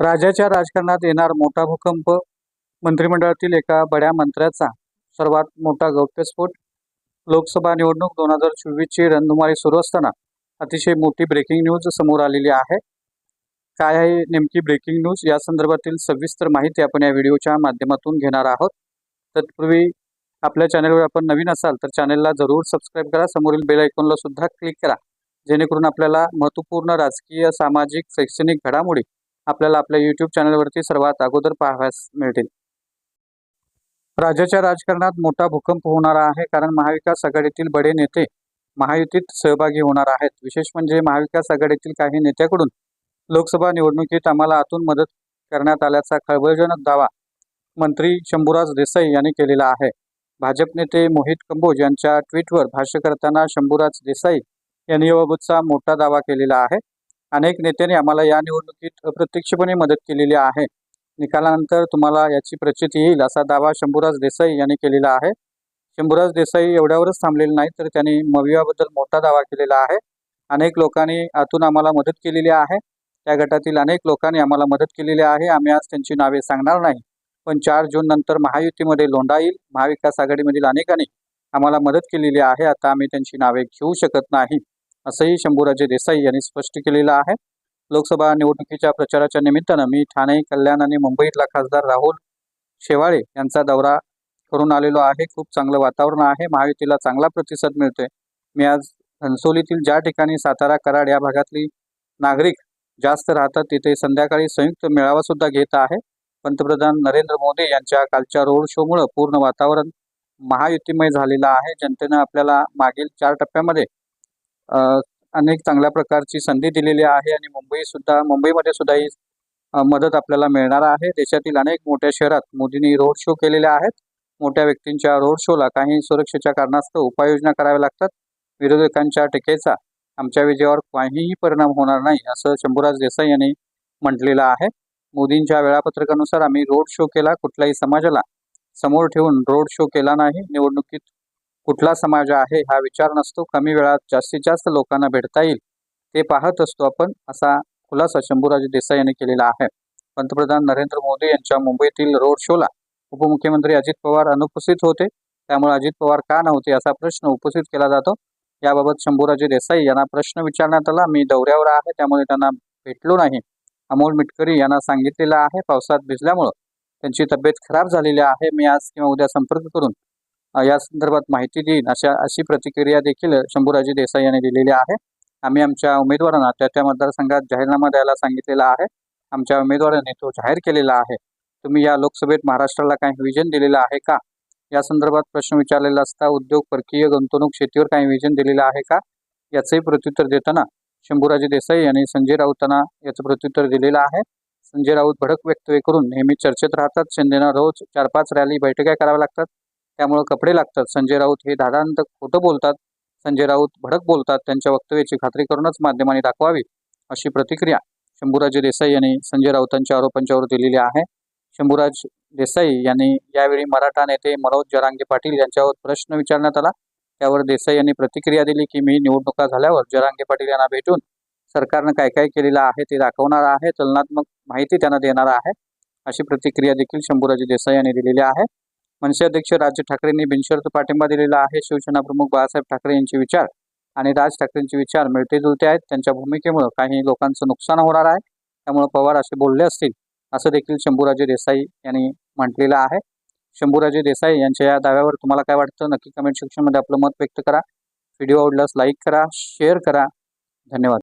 राज्याच्या राजकारणात येणार मोठा भूकंप मंत्रिमंडळातील एका बड्या मंत्र्याचा सर्वात मोठा गौप्यस्फोट. लोकसभा निवडणूक दोन हजार चोवीसची रणधुमाळी सुरू असताना अतिशय मोठी ब्रेकिंग न्यूज समोर आलेली आहे. काय आहे नेमकी ब्रेकिंग न्यूज या संदर्भातील सविस्तर माहिती आपण या व्हिडिओच्या माध्यमातून घेणार आहोत. तत्पूर्वी आपल्या चॅनलवर आपण नवीन असाल तर चॅनलला जरूर सबस्क्राईब करा. समोरील बेल आयकॉनला सुद्धा क्लिक करा. जेणेकरून आपल्याला महत्त्वपूर्ण राजकीय सामाजिक शैक्षणिक घडामोडी आपल्याला आपल्या यूट्यूब चॅनलवरती सर्वात अगोदर पाहाव्यास मिळतील. राज्याच्या राजकारणात मोठा भूकंप होणार आहे कारण महाविकास आघाडीतील बडे नेते महायुतीत सहभागी होणार आहेत. विशेष म्हणजे महाविकास आघाडीतील काही नेत्याकडून लोकसभा निवडणुकीत आम्हाला आतून मदत करण्यात आल्याचा खळबळजनक दावा मंत्री शंभूराज देसाई यांनी केलेला आहे. भाजप नेते मोहित कंबोज यांच्या ट्विटवर भाष्य करताना शंभूराज देसाई यांनी याबाबतचा मोठा दावा केलेला आहे. अनेक नेत्यांनी आम्हाला या निवडणुकीत अप्रत्यक्षपणे मदत केलेली आहे. निकालानंतर तुम्हाला याची प्रचिती येईल असा दावा शंभूराज देसाई यांनी केलेला आहे. शंभूराज देसाई एवढ्यावरच थांबलेले नाही तर त्यांनी मवियाबद्दल मोठा दावा केलेला आहे. अनेक लोकांनी आतून आम्हाला मदत केलेली आहे. त्या गटातील अनेक लोकांनी आम्हाला मदत केलेली आहे. आम्ही आज त्यांची नावे सांगणार नाही. पण चार जून नंतर महायुतीमध्ये लोंढा येईल. महाविकास आघाडीमधील अनेकांनी आम्हाला मदत केलेली आहे. आता आम्ही त्यांची नावे घेऊ शकत नाही. असंही शंभूराजे देसाई यांनी स्पष्ट केलेलं आहे. लोकसभा निवडणुकीच्या प्रचाराच्या निमित्तानं मी ठाणे कल्याण आणि मुंबईतला खासदार राहुल शेवाळे यांचा दौरा करून आलेलो आहे. खूप चांगलं वातावरण आहे. महायुतीला चांगला प्रतिसाद मिळतोय. मी आज घनसोलीतील ज्या ठिकाणी सातारा कराड या भागातली नागरिक जास्त राहतात तिथे संध्याकाळी संयुक्त मेळावा सुद्धा घेत आहे. पंतप्रधान नरेंद्र मोदी यांच्या कालच्या रोड शोमुळं पूर्ण वातावरण महायुतीमय झालेलं आहे. जनतेनं आपल्याला मागील चार टप्प्यामध्ये अनेक चांगल्या प्रकारची संधी दिलेली आहे आणि मुंबई सुद्धा मुंबईमध्ये सुद्धा ही मदत आपल्याला मिळणार आहे. देशातील अनेक मोठ्या शहरात मोदींनी रोड शो केलेले आहेत. मोठ्या व्यक्तींच्या रोड शोला काही सुरक्षेच्या कारणास्तव उपाययोजना कराव्या लागतात. विरोधकांच्या टीकेचा आमच्या विजयावर काहीही परिणाम होणार नाही असं शंभूराज देसाई यांनी म्हटलेलं आहे. मोदींच्या वेळापत्रकानुसार आम्ही रोड शो केला कुठल्याही समाजाला समोर ठेवून रोड शो केला नाही. निवडणुकीत कुठला समाज आहे हा विचार नसतो. कमी वेळात जास्तीत जास्त लोकांना भेटता येईल. ते पाहत असतो आपण असा खुलासा शंभूराजे देसाई यांनी केलेला आहे. पंतप्रधान नरेंद्र मोदी यांच्या मुंबईतील रोड शोला उपमुख्यमंत्री अजित पवार अनुपस्थित होते. त्यामुळे अजित पवार का नव्हते असा प्रश्न उपस्थित केला जातो. याबाबत शंभूराजे देसाई यांना प्रश्न विचारण्यात आला. मी दौऱ्यावर आहे त्यामुळे त्यांना भेटलो नाही. अमोल मिटकरी यांना सांगितलेलं आहे पावसात भिजल्यामुळं. त्यांची तब्येत खराब झालेली आहे. मी आज किंवा उद्या संपर्क करून या संदर्भात माहिती देईन. अशा अशी प्रतिक्रिया देखील शंभूराजे देसाई यांनी दिलेली आहे. आम्ही आमच्या उमेदवारांना त्या त्या मतदारसंघात जाहीरनामा द्यायला सांगितलेला आहे. आमच्या उमेदवारांनी तो जाहीर केलेला आहे. तुम्ही या लोकसभेत महाराष्ट्राला काही विजन दिलेलं आहे का? या संदर्भात प्रश्न विचारलेला असता उद्योग परकीय गुंतवणूक शेतीवर काही विजन दिलेलं आहे का? याचंही प्रत्युत्तर देताना शंभूराजे देसाई यांनी संजय राऊतांना याचं प्रत्युत्तर दिलेलं आहे. संजय राऊत भडक व्यक्तव्य करून नेहमी चर्चेत राहतात. शिंदेना रोज चार पाच रॅली बैठका कराव्या लागतात. त्यामुळं कपडे लागतात. संजय राऊत हे धाडांत खोटं बोलतात. संजय राऊत भडक बोलतात. त्यांच्या वक्तव्याची खात्री करूनच माध्यमांनी दाखवावी अशी प्रतिक्रिया शंभूराजे देसाई यांनी संजय राऊतांच्या आरोपांच्यावर दिलेली आहे. शंभूराज देसाई यांनी यावेळी मराठा नेते मनोज जरांगे पाटील यांच्यावर प्रश्न विचारण्यात आला. त्यावर देसाई यांनी प्रतिक्रिया दिली की मी निवडणुका झाल्यावर जरांगे पाटील यांना भेटून सरकारनं काय काय केलेलं आहे ते दाखवणार आहे. तुलनात्मक माहिती त्यांना देणार आहे. अशी प्रतिक्रिया देखील शंभूराजे देसाई यांनी दिलेली आहे. मनसे अध्यक्ष राज ठाकरेंनी बिनशर्त पाठिंबा दिलेला आहे. शिवसेना प्रमुख बाळासाहेब ठाकरे यांचे विचार आणि राज ठाकरेंचे विचार मिळते जुळते आहेत. त्यांच्या भूमिकेमुळे काही लोकांचं नुकसान होणार आहे. त्यामुळे पवार असे बोलले असतील असं देखील शंभूराजे देसाई यांनी म्हटलेलं आहे. शंभूराजे देसाई यांच्या या दाव्यावर तुम्हाला काय वाटतं? नक्की कमेंट सेक्शनमध्ये आपलं मत व्यक्त करा. व्हिडिओ आवडल्यास लाईक करा शेअर करा. धन्यवाद.